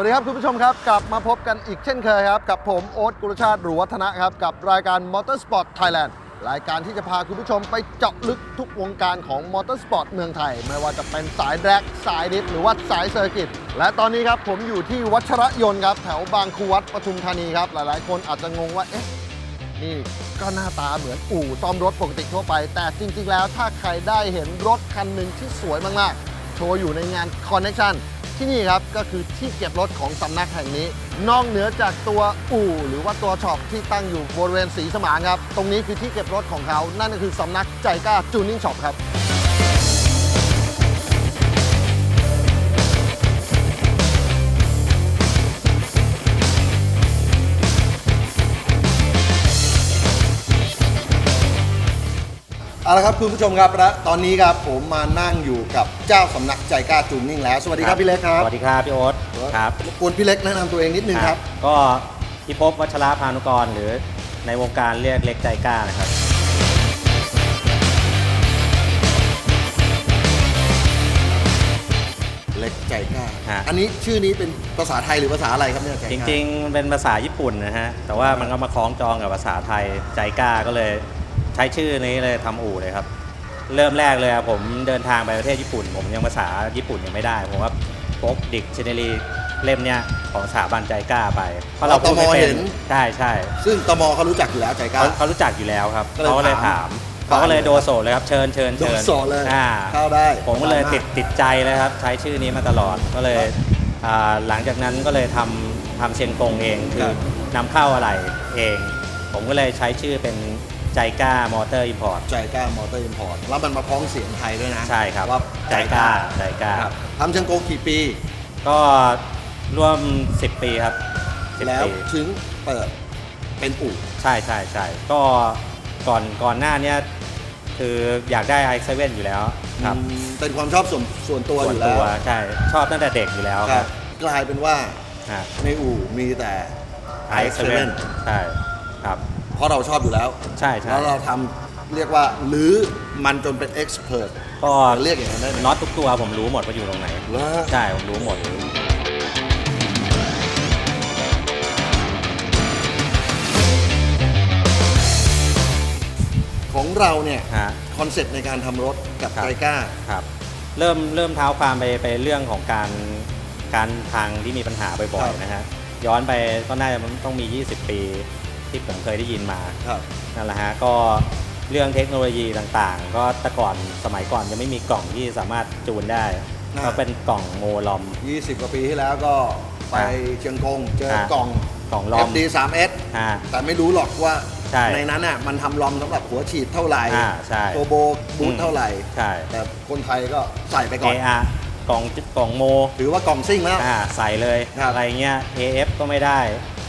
วัสดีครับคุณผู้ชมครับ กลับมาพบกันอีกเช่นเคยครับ กับผมโอ๊ตกุลชาติหรูวัฒนะครับ กับรายการ Motorsport Thailand รายการที่จะพาคุณผู้ชมไปเจาะลึกทุกวงการของมอเตอร์สปอร์ตเมืองไทย ไม่ว่าจะเป็นสายแร็กสายดิฟหรือว่าสายเซอร์กิต และตอนนี้ครับผมอยู่ที่วัชรยนต์ครับ แถวบางคูวัดปทุมธานีครับ หลายๆ คนอาจจะงงว่าเอ๊ะนี่ก็หน้าตาเหมือนอู่ซ่อมรถปกติทั่วไป แต่จริง ๆ แล้วถ้าใครได้เห็นรถคันหนึ่งที่สวยมากๆ โชว์อยู่ในงาน Connection ที่นี่ครับก็คือที่เก็บรถของสำนักแห่งนี้ นอกเหนือจากตัวอู่หรือว่าตัวช็อปที่ตั้งอยู่บริเวณสีสมานครับ ตรงนี้คือที่เก็บรถของเขา นั่นก็คือสำนักใจกล้าจูนิ่งช็อปครับ เอาละครับคุณผู้ชมครับและตอนนี้ครับผมมานั่งอยู่กับเจ้าสำนักใจกล้าจูนนิ่งแล้ว สวัสดีครับพี่เล็กครับสวัสดีครับพี่โอ๊ตครับรบกวนพี่เล็กแนะนำตัวเองนิดนึงครับ ก็พิภพวัชระพานุกร หรือในวงการเรียกเล็กใจกล้านะครับเล็กใจกล้าฮะ อันนี้ชื่อนี้เป็นภาษาไทยหรือภาษาอะไรครับเนี่ยใจกจล้าริงๆมันเป็นภาษาญี่ปุ่นนะฮะ แต่ว่ามันก็มาคล้องจองกับภาษาไทยใจกล้าก็เลยใช้ชื่อนี้เลยทำอู่เลยครับ เริ่มแรกเลยอะผมเดินทางไปประเทศญี่ปุ่น ผมยังภาษาญี่ปุ่นยังไม่ได้ ผมว่าพกดิกชันเนรีเล่มเนี้ยของสถาบันใจกล้าไป เพราะเราพูดไม่เป็นใช่ใช่ซึ่งตมเขารู้จักอยู่แล้วใจกล้าเขาเขารู้จักอยู่แล้วครับก็เลยเขาก็เลยถาถามมเขาก็เลยโดโซเลยครับเชิญเชิญโดเชินญสอนเลยอ่าเข้าได้ ผมก็เลยติดติดใจเลยครับ ใช้ชื่อนี้มาตลอดก็เลยอ่าหลังจากนั้นก็เลยทำทำเชียงกงเองคือนำเข้าอะไรเอง ผมก็เลยใช้ชื่อเป็น ใจกล้ามอเตอร์อิมพอร์ต ใจกล้ามอเตอร์อิมพอร์ตแล้วมันมาพ้องเสียงไทยด้วยนะใช่ครับว่าใจกล้าใจกล้า ครับทำเชิงโกงกี่ปี ก็ร่วม 10 ปีครับ10แล้วปีถึงเปิดเป็นอู่ใช่ใช่ใช่ก็ก่อนก่อนหน้าเนี้ยคืออยากได้ i7 อยู่แล้วครับอืมเป็นความชอบส่วนส่วนตัวอส่วนยู่แล้ตัววใช่ชอบตั้งแต่เด็กอยู่แล้วคครัรับบกลายเป็นว่าฮะ ในอู่มีแต่ i7 i7 ใช่ครับ เพราะเราชอบอยู่แล้วใช่ใช่ แล้วเราทำเรียกว่าหรือมันจนเป็นเอ็กซ์เพรสก็เรียกอย่างนั้นได้ไหมน็อตทุกตัวผมรู้หมดว่าอยู่ตรงไหนแล้วใช่ ผมรู้หมด ของเราเนี่ยฮะ คอนเซ็ปต์ในการทำรถกับครับใจกล้า ครับ เริ่มเริ่มเท้าความไปไปเรื่องของการการทางที่มีปัญหาบ่อครัยบๆนะฮะ ย้อนไปก็น่าจะต้องมี 20 ปี ที่ผมเคยได้ยินมาครับนั่นแหละฮะก็เรื่องเทคโนโลยีต่างๆ ก็แต่ก่อนสมัยก่อนยังไม่มีกล่องที่สามารถจูนได้อ่า ก็เป็นกล่องโมลอม 20 กว่าปีที่แล้วก็ไปอ่าเชียงกงเจออ่ากล่อง กล่องลอม FD 3S อ่า แต่ไม่รู้หรอกว่าใช่นั้นน่ะมันทำลอมสำหรับหัวฉีดเท่าไหร่อ่าใช่ โทโบบูทเท่าไหร่ ใช่ แต่คนไทยก็ใส่ไปก่อน AR กล่องกล่องโมถือว่ากล่องซิ่งแล้ว อ่าใส่เลยครับ อะไรเงี้ย AF ก็ไม่ได้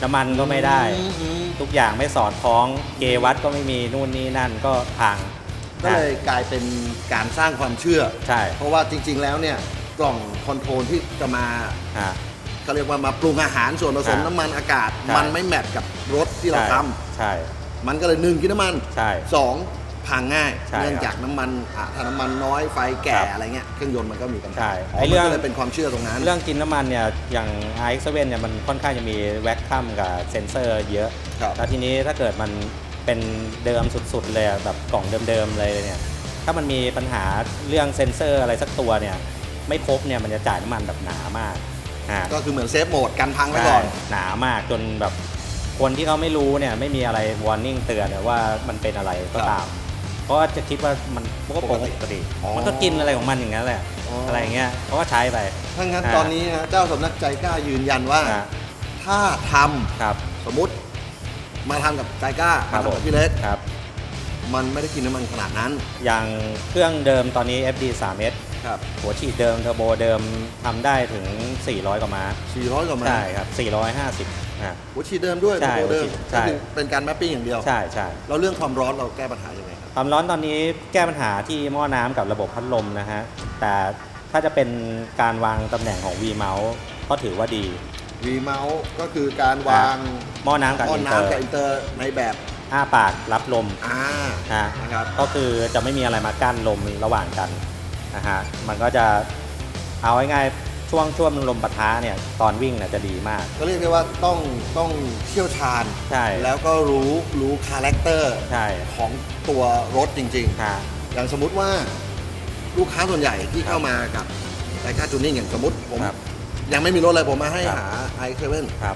น้ำมันก็ไม่ได้ อืมอืมทุกอย่างไม่สอดคล้องเกวัดก็ไม่มีนู่นนี่นั่นก็พังก็เลยกลายเป็นการสร้างความเชื่อ ใช่เพราะว่าจริง ๆ แล้วเนี่ยกล่องคอนโทรลที่จะมาอ่าเขาเรียกว่ามาปรุงอาหารส่วนผสมอ่าน้ำมันอากาศ ใช่ มันไม่แมทกับรถที่เราทำใช่ มันก็เลยหนึ่งกินน้ำมันใช่ สอง พังง่าย ใช่เนื่องจากน้ำมันอะถ้าน้ำมันน้อยไฟแก่ครับอะไรเงี้ยเครื่องยนต์มันก็มีปัญใช่หาอ๋อไอ้มันเรื่องก็เลยเป็นความเชื่อตรงนั้น เรื่องกินน้ำมันเนี่ยอย่าง i x 7 เนี่ยมันค่อนข้างจะมีแว็กคัมกับเซนเซอร์เยอะ ครับ แล้วทีนี้ถ้าเกิดมันเป็นเดิมสุดๆเลยอะแบบกล่องเดิมๆเลยเนี่ย ถ้ามันมีปัญหาเรื่องเซนเซอร์อะไรสักตัวเนี่ย ไม่ครบเนี่ยมันจะจ่ายน้ำมันแบบหนามากอ่า ก็คือเหมือนเซฟโหมดกันพังไว้ก่อน ใช่หนามากจนแบบคนที่เขาไม่รู้เนี่ยไม่มีอะไรวอร์นิ่งเตือนเนี่ยว่ามันเป็นอะไรก็ตาม เพราะว่าจะคิดว่ามันก็ปกติอ๋อมันก็กินอะไรของมันอย่างนั้นแหละอ๋ออ อะไรเงี้ยเขาก็ใช้ไป ถ้างั้นอ่าตอนนี้ฮะเจ้าสำนักใจกล้ายืนยันว่าอ่าถ้าทำครับ สมมุติมาทำกับใจกล้าครัมาบทำผกับม พี่เล็กครับ มันไม่ได้กินน้ำมันขนาดนั้น อย่างเครื่องเดิมตอนนี้ FD 3S ครับ หัวฉีดเดิมเทอร์โบเดิมทำได้ถึง 400 กว่าม้า400กว่ามาใช่ครับ 450อะ หัวฉีดเดิมด้วยใช่ตัวเดิมหัวฉีดใช่ ก็คือเป็นการแมปปิ้งอย่างเดียว ใช่ใช่เราเรื่องความร้อนเราแก้ปัญหายังไงครับ ความร้อนตอนนี้แก้ปัญหาที่หม้อน้ำกับระบบพัดลมนะฮะ แต่ถ้าจะเป็นการวางตำแหน่งของ V mouse ก็ถือว่าดีวีเมาส์ก็คือการวางหม้อน้ำกับหม้ออินเตอร์น้ำกับอินเตอร์ในแบบอ้าปากรับลมอ่าฮะนะครับ ก็คือจะไม่มีอะไรมากั้นลมระหว่างกัน นะฮะมันก็จะเอาง่ายๆช่วงช่วงลมปะทะเนี่ยตอนวิ่งเนี่ยจะดีมาก ก็เรียกได้ว่าต้องต้องเชี่ยวชาญ ใช่แล้วก็รู้รู้คาแรคเตอร์ใช่ ของตัวรถจริงฮะ ๆ อย่างสมมุติว่าลูกค้าส่วนใหญ่ที่เข้ามากับไดค่าจูนิ่งอย่างสมมติผมครับยังไม่มีรถเลยผมมาให้ครับ หาไอเซเว่นครับ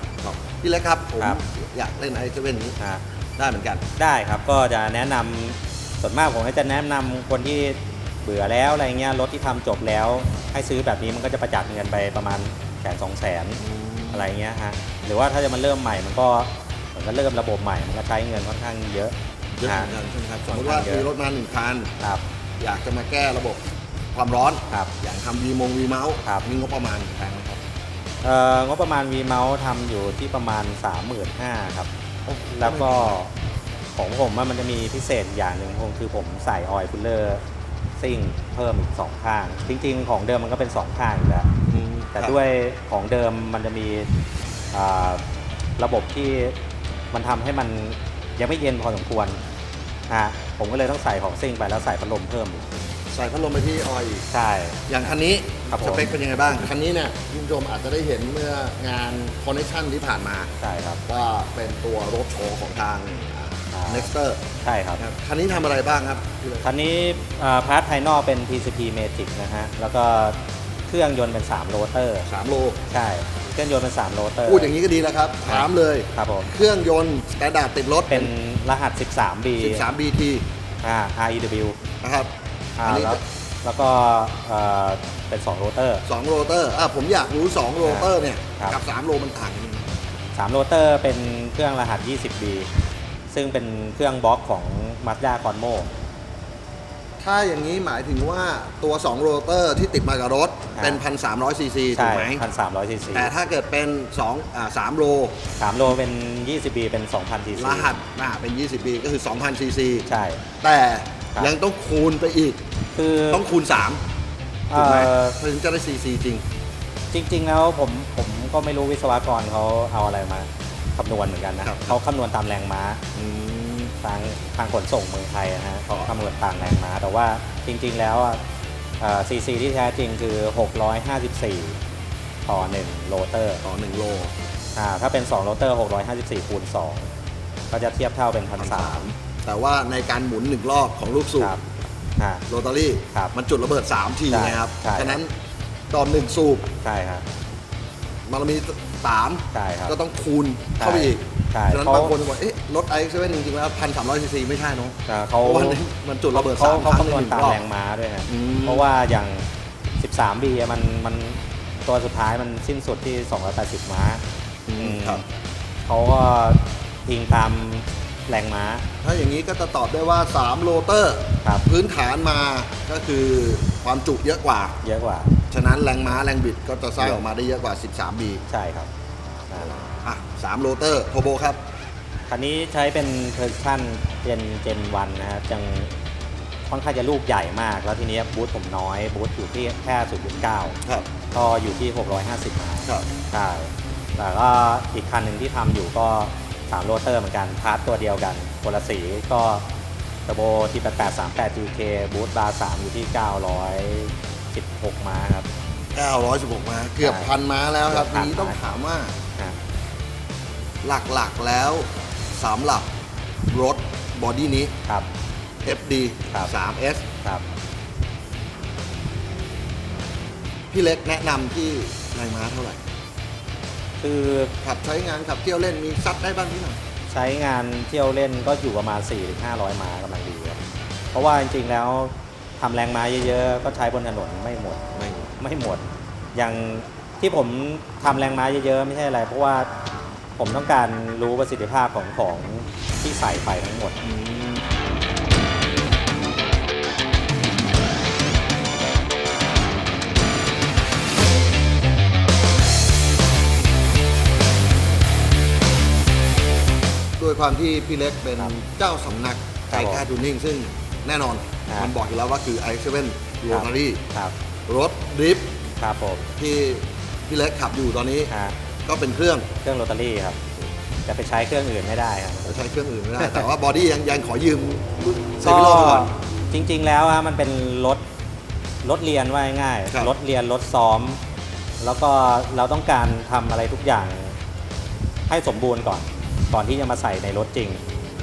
พี่เล็กครับผมครับ อยากเล่นไอเซเว่นนี้ฮะได้เหมือนกัน ได้ครับก็จะแนะนำส่วนมากผมก็จะแนะนำคนที่ เบื่อแล้วอะไรเงี้ยรถที่ทำจบแล้ว ให้ซื้อแบบนี้มันก็จะประหยัดเงินไปประมาณแสนสองแสนอะไรเงี้ยฮะหรือว่าถ้าจะมาเริ่มใหม่มันก็เหมือนก็เริ่มระบบใหม่มันก็ใช้เงินค่อนข้างเยอะเยอะเหฮะมือนกันใช่ไหมครับสมมติว่าค่อนข้างเยอะมีรถมาหนึ่งคันครับอยากจะมาแก้ระบบความร้อนครับอย่างทำวีมงวีเมาส์ครับมีงบประมาณแพงไหมครับเอ่องบประมาณ V Mouse ทำอยู่ที่ประมาณ 35,000ครับแล้วก็ของผมว่ามันจะมีพิเศษอย่างหนึ่งผมคือผมใส่ออยล์คูลเลอร์ ซิ่งเพิ่มอีก2ข้าง จริง ๆ ของเดิมมันก็เป็น2ข้างอยู่แล้วแต่ด้วยของเดิมมันจะมีอ่าระบบที่มันทำให้มันยังไม่เย็นพอสมควรฮะผมก็เลยต้องใส่ของซิ่งไปแล้วใส่พัดลมเพิ่มอีกใส่พัดลมไปที่ออยล์อีกใช่ อย่างคันนี้ครับผม สเปคเป็นยังไงบ้าง คันนี้เนี่ยคุณผู้ชมอาจจะได้เห็นเมื่องานคอนเนคชั่นที่ผ่านมา ใช่ครับ ว่าเป็นตัวรถโชว์ของทางอ่า Nexter ใช่ครับ ครับคันนี้ทำอะไรบ้างครับพี่เลยคันนี้อ่าพาร์ทภายนอกเป็น TCP Magic นะฮะ แล้วก็เครื่องยนต์เป็น3โรเตอร์ สามโล ใช่ เครื่องยนต์เป็น3โรเตอร์พูดอย่างนี้ก็ดีแล้วครับ ถามเลย ครับผม เครื่องยนต์สแตนดาร์ดติดรถเป็นรหัส 13B 13 BT อ่า REW นะครับอ่าอันนี้แล้วแล้วก็เอ่อเป็น2โรเตอร์2โรเตอร์อะผมอยากรู้2โรเตอร์เนี่ยครับ กับ3โลมันต่างกันยังไง3โรเตอร์เป็นเครื่องรหัส 20B ซึ่งเป็นเครื่องบล็อกของ Mazda c o n m o ถ้าอย่างนี้หมายถึงว่าตัว2โรเตอร์ที่ติดมากับรถครับเป็น 1,300ซีซีถูใช่กไหม1,300 cc แต่ถ้าเกิดเป็น2อ่า3โล3โลเป็น 20B เป็น 2,000 cc รหัสอ่าเป็น 20ปีก็คือ 2,000ซีซีใช่ แต่ครับยังต้องคูณไปอีก คือต้องคูณ3ถูกไหมเอ่อถึงจะได้ซีซีจริง จริง ๆ แล้วผมผมก็ไม่รู้วิศวกรเขาเอาอะไรมา คำนวณเหมือนกันนะครับ เขาคำนวณตามแรงม้าอืมทางทางขนส่งเมืองไทยนะฮะเขาคำนวณตามแรงม้า แต่ว่าจริง ๆ แล้วซีซีที่แท้จริงคือ 654 ต่อ 1 โรเตอร์ต่อ1โลอ่าถ้าเป็น 2 โรเตอร์ 654 คูณ 2 ก็จะเทียบเท่าเป็น 1,300 แต่ว่าในการหมุนหนึ่งรอบของลูกสูบครับอ่าโรตารี่ครับมันจุดระเบิด 3 ทีใช่นะครับใช่ฉะนั้นตอนหนึ่งสูบใช่ครับมันมี ใช่ครับ3ก็ต้องคูณเข้าไปอีกใช่ฉะนั้นเขา บางคนจะบอกเอ๊ะรถไอซ์เว่นจริงๆแล้วพันสามร้อยซีซีไม่ใช่เนาะอ่าเพเขาราะว่ามันจุดระเบิดเขาสามคเขารั้งในคำนวหณนึ่งตามรอบ แรงม้าด้วยฮะอืม เพราะว่าอย่าง 13B อะมันมันตัวสุดท้ายมันสิ้นสุดที่ 280 ม้าอืมครับ เขาก็อิงตาม แรงม้า ถ้าอย่างนี้ก็จะตอบได้ว่า 3 โรเตอร์ครับ พื้นฐานมาก็คือความจุเยอะกว่า เยอะกว่า ฉะนั้นแรงม้าแรงบิดก็จะสร้างออกมาได้เยอะกว่า 13B ใช่ครับอ่าอะ3โรเตอร์โทโบครับคันนี้ใช้เป็นเพอร์ชั่นเจนเจนวันนะครับยังค่อนข้างจะลูกใหญ่มาก แล้วทีนี้บูทผมน้อย บูทอยู่ที่แค่0.9ครับก็อยู่ที่ 650ม้าครับใช่แต่ก็อีกคันหนึ่งที่ทำอยู่ก็ 3โรเตอร์เหมือนกัน พาร์ทตัวเดียวกันคนละสีก็เทอร์โบที่ 8838 GK บูทบาร์3อยู่ที่ 916 ม้าครับ 916ม้าเกือบใช่พันม้าแล้วครับเกือบพันนี้ต้องถามว่าอะหลักๆแล้วสำหรับรถบอดี้นี้ครับ FD ครับ 3S ครับ พี่เล็กแนะนำที่แรงม้าเท่าไหร่ คือขับใช้งานขับเที่ยวเล่นมีซัดได้บ้างที่ไหนใช้งานเที่ยวเล่นก็อยู่ประมาณ 4-500 ม้ากำลังดีครับเพราะว่าจริงๆแล้วทำแรงม้าเยอะๆ ก็ใช้บนถนนไม่หมดไม่ไม่หมด อย่างที่ผมทำแรงม้าเยอะๆ ไม่ใช่อะไร เพราะว่าผมต้องการรู้ประสิทธิภาพของของที่ใส่ไปทั้งหมด ด้วยความที่พี่เล็กเป็นครับเจ้าสำนักคใจรับผมกล้าดูนิ่ง ซึ่งแน่นอนครับ มันบอกอยู่แล้วว่าคือ i7 r o t a r y ครับรถดริฟท์ครับผมที่พี่เล็กขับอยู่ตอนนี้ฮะก็เป็นเครื่องเครื่องโรตารี่ครับ จะไปใช้เครื่องอื่นไม่ได้ครับ ใช้เครื่องอื่นไม่ได้ แต่ว่าบอดี้ยังยังขอยืมเซก็ฟิโลก่อน จริงๆแล้วอะมันเป็นรถรถเรียนว่าง่ายๆครับรถเรียนรถซ้อม แล้วก็เราต้องการทำอะไรทุกอย่างให้สมบูรณ์ก่อน ก่อนที่จะมาใส่ในรถจริง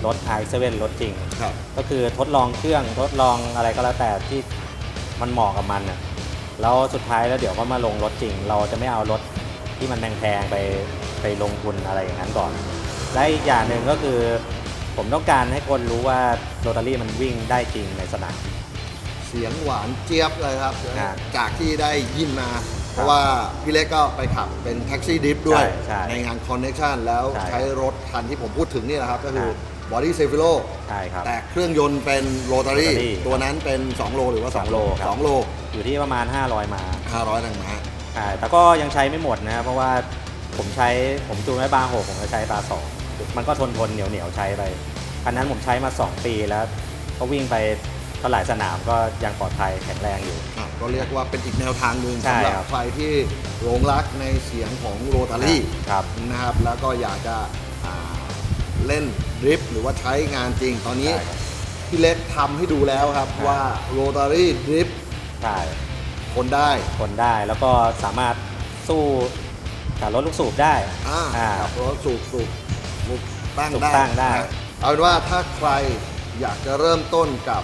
รถ i 7รถจริง ครับ ก็คือทดลองเครื่องทดลองอะไรก็แล้วแต่ที่มันเหมาะกับมันน่ะแล้วสุดท้ายแล้วเดี๋ยวก็มาลงรถจริง เราจะไม่เอารถที่มันแพงๆไปไปลงทุนอะไรอย่างนั้นก่อนและอีกอย่างหนึ่งก็คือ ผมต้องการให้คนรู้ว่าโรตารี่มันวิ่งได้จริงในสนาม เสียงหวานเจี๊ยบเลยครับ ครับ จากที่ได้ยินมาเพ ราะว่าพี่เล็กก็ไปขับเป็นแท็กซี่ดิฟด้วยใช่ใช่ในงานคอนเน c t ชันแล้วใช่ใช้รถคันที่ผมพูดถึงนี่แหละครับ ก็คือครับบอดี้เซฟิโลใช่ครับแต่เครื่องยนต์เป็นโรตารี่ Rotary ตัวนั้นเป็น 2 โลหรือว่า2 2โลครับ 2โลอยู่ที่ประมาณ 500 มา500แรงม้าใช่แต่ก็ยังใช้ไม่หมดนะครับเพราะว่าผมใช้ผมจูนไว้บาร์หกผมก็ใช้บาร์สองมันก็ทนทนเหนียวเหนียวๆใช้ไปคันนั้นผมใช้มา 2 ปีแล้ว ก็วิ่งไป ก็หลายสนามก็ยังปลอดภัยแข็งแรงอยู่ อะก็เรียกว่าเป็นอีกแนวทางหนึ่งใช่สำหรับครับ ใครที่หลงรักในเสียงของโรตารี่ ครับ นะครับแล้วก็อยากจะอ่าเล่นดริฟต์หรือว่าใช้งานจริง ตอนนี้ใช่ครับ พี่เล็กทำให้ดูแล้วครับครับว่าโรตารี่ดริฟต์ใช่คนได้ทนได้แล้วก็สามารถสู้กับรถลูกสูบได้อ่าอ่ากับรถสูบสูบสูบตั้งสูบได้ตั้งได้ นะเอาเป็นว่าถ้าใครอยากจะเริ่มต้นกับ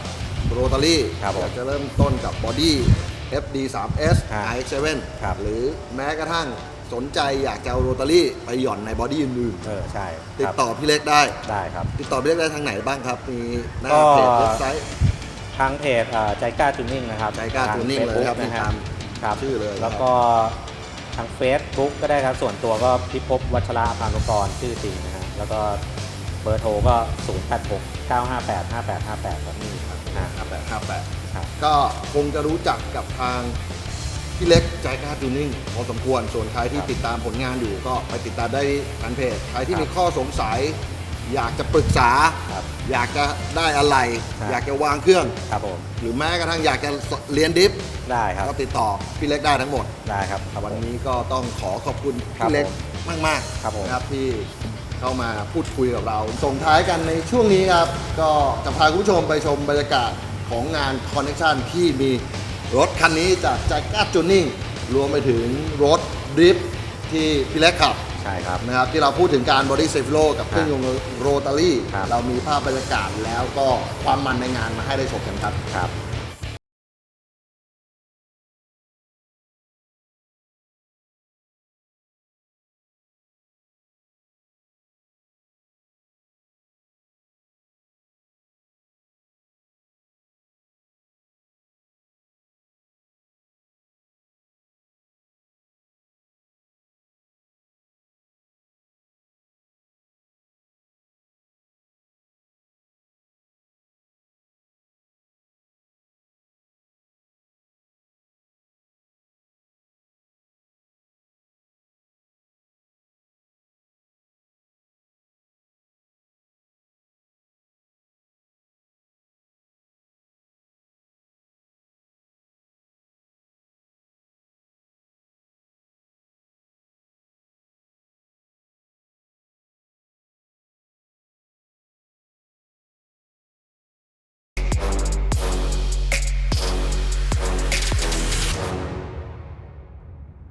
โรตารี่ครับผมอยากจะเริ่มต้นกับบอดี้ FD 3 S ครับ i7 ครับ หรือแม้กระทั่งสนใจอยากจะเอาโรตารี่ไปหย่อนในบอดี้อื่นเออใช่ๆติดครับต่อพี่เล็กได้ ได้ครับ ติดต่อพี่เล็กได้ทางไหนบ้างครับ มีหน้าก็ เพจเว็บไซต์ ทางเพจเอ่อใจกล้าจูนิ่งนะครับใจกล้าทง Tuning เลย Facebook ครับนะฮะตามครับชื่อเลยนะครับ แล้วก็ทางเฟซบุ๊กก็ได้ครับ ส่วนตัวก็พิภพวัชระพานุกรชื่อจริงนะฮะแล้วก็เบอร์โทรก็ 0 8 6 9 5 8 5 8 5 8ครับนี่ครับ อ่าครับแบบครับแบบครับ ก็คงจะรู้จักกับทางพี่เล็กใจกล้าจูนิ่งพอสมควร ส่วนใครที่ครับติดตามผลงานอยู่ก็ไปติดตามได้ทางเพจ ใครที่ครับมีข้อสงสัย อยากจะปรึกษา ครับอยากจะได้อะไร ครับ อยากจะวางเครื่อง ครับผมหรือแม้กระทั่งอยากจะเรียนดิฟได้ครับก็ติดต่อพี่เล็กได้ทั้งหมด ได้ครับครับวันผม นี้ก็ต้องขอขอบคุณครับพี่เล็กผมมากๆครับผม นะครับที่ เข้ามาพูดคุยกับเรา ส่งท้ายกันในช่วงนี้ครับ ก็จะพาคุณผู้ชมไปชมบรรยากาศของงานคอนเน t ชันที่มีรถคันนี้จากจากก้าจูนิ่งรวมไปถึงรถดริฟท์ที่พี่เล็กขับใช่ครับ นะครับที่เราพูดถึงการบอดี้เซฟโลกับเครื่องยนต์โรตารี่ ครับ เรามีภาพบรรยากาศแล้วก็ความมันในงานมาให้ได้ชมกันครับ ครับ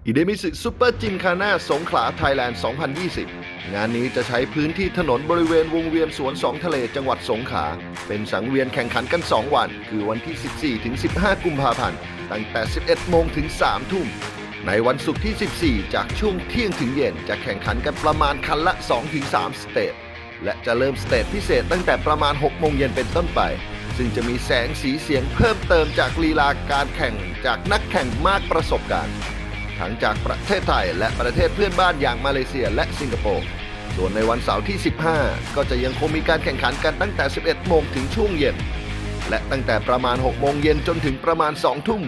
อิเดมิสึซูเปอร์จิมคาน่าสงขลาไทยแลนด์ 2020 งานนี้จะใช้พื้นที่ถนนบริเวณวงเวียนสวนสองทะเลจังหวัดสงขลา เป็นสังเวียนแข่งขันกัน 2 วัน คือวันที่ 14 ถึง 15 กุมภาพันธ์ ตั้งแต่ 11 โมงถึง 3 ทุ่ม ในวันศุกร์ที่ 14 จากช่วงเที่ยงถึงเย็น จะแข่งขันกันประมาณคันละ 2-3 สเตจ และจะเริ่มสเตจพิเศษตั้งแต่ประมาณ 6 โมงเย็นเป็นต้นไป ซึ่งจะมีแสงสีเสียงเพิ่มเติมจากลีลาการแข่งจากนักแข่งมากประสบการณ์ ทั้งจากประเทศไทยและประเทศเพื่อนบ้านอย่างมาเลเซียและสิงคโปร์ส่วนในวันเสาร์ที่ 15 ก็จะยังคงมีการแข่งขันกันตั้งแต่ 11 โมงถึงช่วงเย็น และตั้งแต่ประมาณ 6 โมงเย็นจนถึงประมาณ 2 ทุ่ม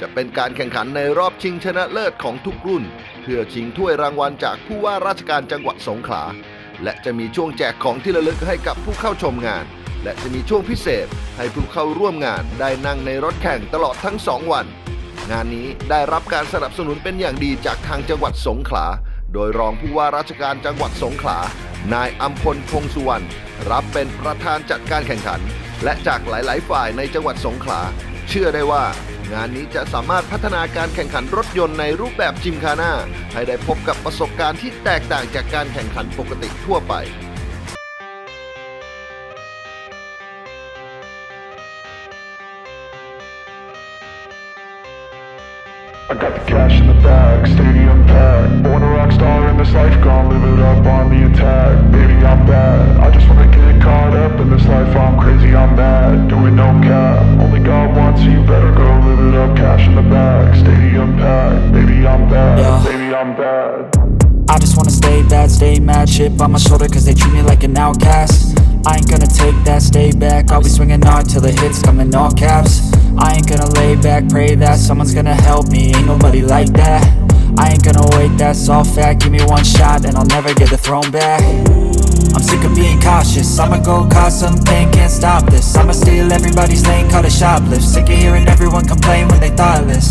จะเป็นการแข่งขันในรอบชิงชนะเลิศของทุกรุ่น เพื่อชิงถ้วยรางวัลจากผู้ว่าราชการจังหวัดสงขลา และจะมีช่วงแจกของที่ระลึกให้กับผู้เข้าชมงาน และจะมีช่วงพิเศษให้ผู้เข้าร่วมงานได้นั่งในรถแข่งตลอดทั้ง 2 วัน งานนี้ได้รับการสนับสนุนเป็นอย่างดีจากทางจังหวัดสงขลา โดยรองผู้ว่าราชการจังหวัดสงขลา นายอัมพลพงสุวรรณรับเป็นประธานจัดการแข่งขัน และจากหลาย ๆ ฝ่ายในจังหวัดสงขลา เชื่อได้ว่า งานนี้จะสามารถพัฒนาการแข่งขันรถยนต์ในรูปแบบจิมคาน่าให้ได้พบกับประสบการณ์ที่แตกต่างจากการแข่งขันปกติทั่วไป I got the cash in the bag, stadium packed. Born a rock star in this life, gonna live it up on the attack. Baby, I'm bad. I just wanna get caught up in this life. I'm crazy, I'm mad. Doing no cap. Only God wants you, better go live it up. Cash in the bag, stadium packed. Baby, I'm bad. Yeah. Baby, I'm bad. I just wanna stay bad, stay mad, chip on my shoulder cause they treat me like an outcast I ain't gonna take that, stay back, I'll be swinging hard till the hits come in all caps I ain't gonna lay back, pray that someone's gonna help me, ain't nobody like that. I ain't gonna wait, that's all fact, give me one shot and I'll never get the throne back. I'm sick of being cautious, I'ma go cause something, can't stop this. I'ma steal everybody's lane, call it shoplift. Sick of hearing everyone complain when they thoughtless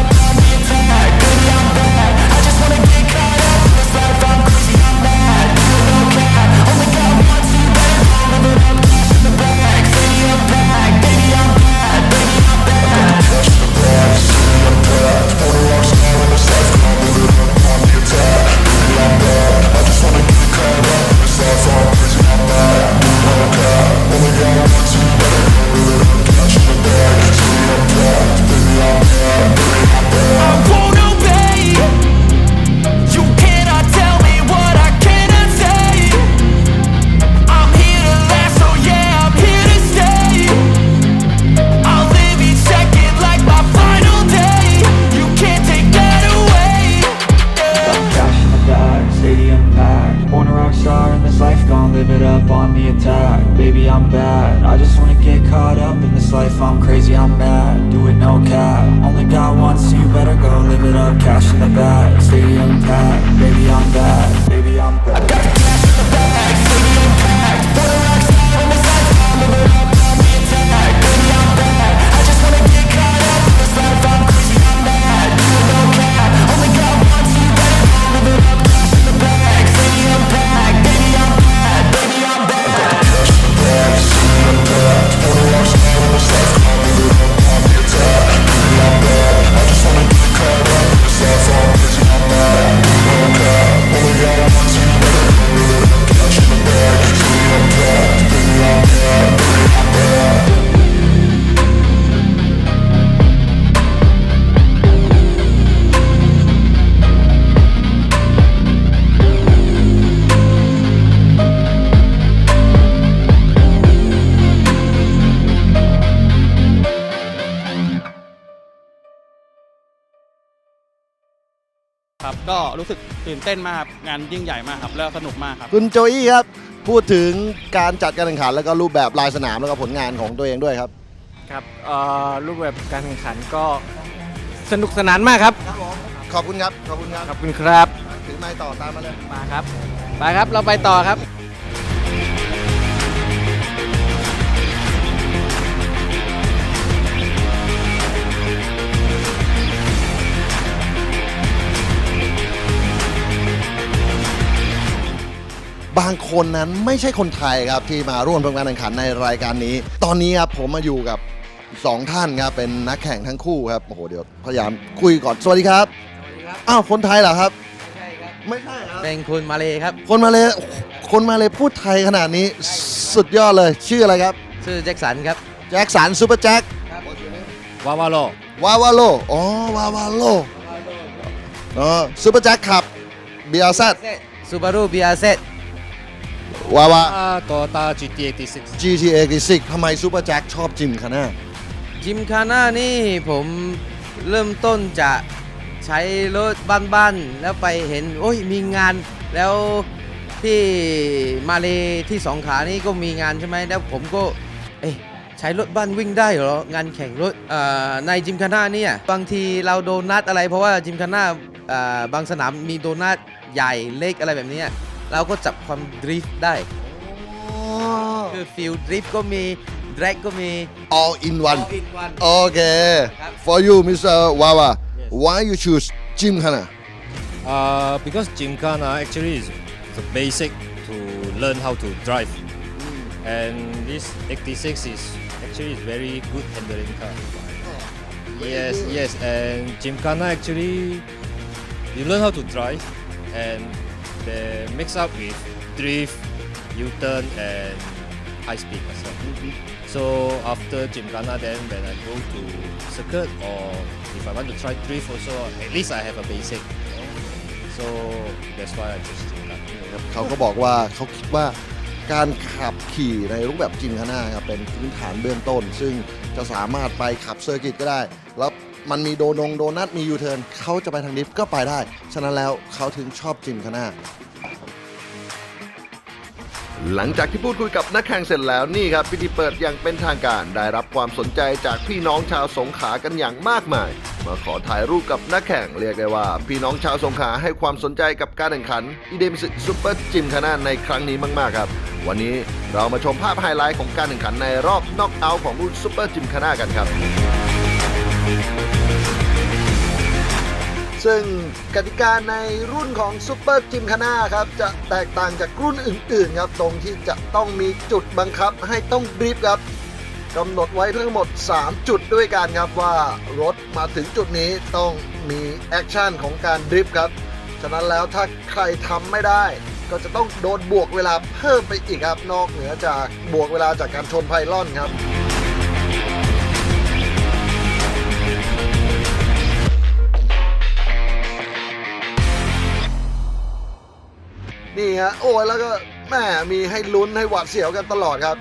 ก็รู้สึกตื่นเต้นมากครับงานยิ่งใหญ่มากครับแล้วสนุกมากครับ คุณโจอี้ครับ พูดถึงการจัดการแข่งขันแล้วก็รูปแบบลายสนามแล้วก็ผลงานของตัวเองด้วยครับ ครับเอ่อรูปแบบการแข่งขันก็สนุกสนานมากครับ ขอบคุณครับ ขอบคุณครับ ขอบคุณครับ ถือไม้ต่อตามมาเลย มาครับ ไปครับ เราไปต่อครับ บางคนนั้นไม่ใช่คนไทยครับที่มาร่วมการแข่งขันในรายการนี้ ตอนนี้ครับผมมาอยู่กับสองท่านครับเป็นนักแข่งทั้งคู่ครับโอ้โหเดี๋ยวพยายามคุยก่อนสวัสดีครับอ้าวคนไทยเหรอครับ ไม่ใช่ครับเป็นคุณมาเลยครับ คนมาเลยคนมาเลยพูดไทยขนาดนี้สุดยอดเลยชื่ออะไรครับ ชื่อแจ็คสันครับ แจ็คสันซูเปอร์แจ็ควาวาโลวาวาโลอ๋อวาวาโลอ๋อซูเปอร์แจ็คขับ BRZ ซูบารุบีอาเซ วาวาโตต้า GT86 GTA 86ทำไมซูเปอร์แจ็คชอบจิมคาน่าจิมคาน่านี่ผมเริ่มต้นจะใช้รถบ้านๆ แล้วไปเห็น โอ้ยมีงานแล้วที่มาเลที่สองขานี่ก็มีงานใช่ไหมแล้วผมก็ เอ๊ะใช้รถบ้านวิ่งได้เหรองานแข่งรถเอ่อในจิมคาน่าเนี่ยบางทีเราโดนัทอะไรเพราะว่าจิมคาน่าเอ่อบางสนามมีโดนัทใหญ่เล็กอะไรแบบเนี้ย เราก็จับความดริฟต์ได้ คือฟิลดริฟต์ก็มีดรกก็มี all in one all in one โอเค ครับ for you Mr. Wawa why you choose Gymkhana Uh, because Gymkhana actually is the basic to learn how to drive. And this 86 is actually is very good handling car. Yes, yes, and Gymkhana actually you learn how to drive and they mix up with drift, U-turn and high speed as well. So after Gymkhana then when I go to circuit or if I want to try drift also at least I have a basic. So that's why I choose Gymkhana. เขาก็บอกว่าเขาคิดว่าการขับขี่ในรูปแบบจิมคาน่าครับเป็นพื้นฐานเบื้องต้น ซึ่งจะสามารถไปขับเซอร์กิตก็ได้ แล้ว มันมีโดนงโดนัทมียูเทิร์นเขาจะไปทางดิฟก็ไปได้ ฉะนั้นแล้วเขาถึงชอบจิมคาน่าหลังจากที่พูดคุยกับนักแข่งเสร็จแล้วนี่ครับพิธีเปิดอย่างเป็นทางการได้รับความสนใจจากพี่น้องชาวสงขลากันอย่างมากมาย มาขอถ่ายรูปกับนักแข่งเรียกได้ว่า พี่น้องชาวสงขลาให้ความสนใจกับการแข่งขันอีเดมสึซูเปอร์จิมคานาในครั้งนี้มาก ๆ ครับ วันนี้เรามาชมภาพไฮไลท์ของการแข่งขันในรอบน็อกเอาท์ของรุ่นซูเปอร์จิมคานากันครับ ซึ่งกติกาในรุ่นของซูเปอร์จิมคาน่าครับ จะแตกต่างจากรุ่นอื่นๆ ครับ ตรงที่จะต้องมีจุดบังคับให้ต้องดริฟต์ครับกำหนดไว้ทั้งหมด 3 จุดด้วยกันครับว่ารถมาถึงจุดนี้ต้องมีแอคชั่นของการดริฟต์ครับ ฉะนั้นแล้วถ้าใครทำไม่ได้ ก็จะต้องโดนบวกเวลาเพิ่มไปอีกครับ นอกเหนือจากบวกเวลาจากการชนไพลอนครับ นี่ฮะโอ้ยแล้วก็แม่มีให้ลุ้นให้หวาดเสียวกันตลอดครับ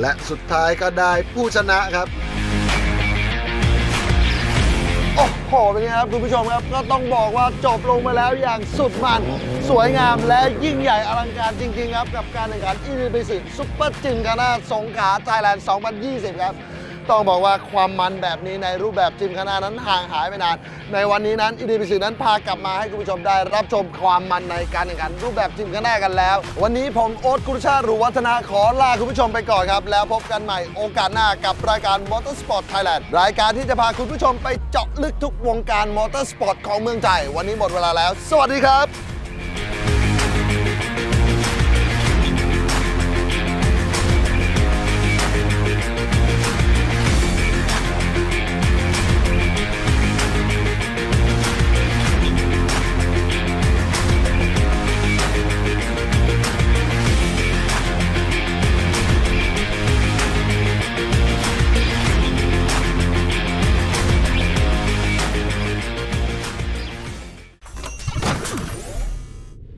และสุดท้ายก็ได้ผู้ชนะครับ โอ้โหเป็นไงครับคุณผู้ชมครับก็ต้องบอกว่าจบลงมาแล้วอย่างสุดมัน สวยงามและยิ่งใหญ่อลังการจริง ๆ ครับ กับการแข่งขันอีริบิสิซุปเปอร์จินกานาสงขลาไทยแลนด์ 2020 ครับ ต้องบอกว่าความมันแบบนี้ในรูปแบบจิมคานานั้นห่างหายไปนาน ในวันนี้นั้นอีริบิสินั้นพากลับมาให้คุณผู้ชมได้รับชมความมันในการแข่งขันรูปแบบจิมคานากันแล้ว วันนี้ผมโอ๊ตกุลชาติหรูวัฒนาขอลาคุณผู้ชมไปก่อนครับ แล้วพบกันใหม่โอกาสหน้ากับรายการ Motorsport Thailand รายการที่จะพาคุณผู้ชมไปเจาะลึกทุกวงการมอเตอร์สปอร์ตของเมืองไทยวันนี้หมดเวลาแล้ว สวัสดีครับ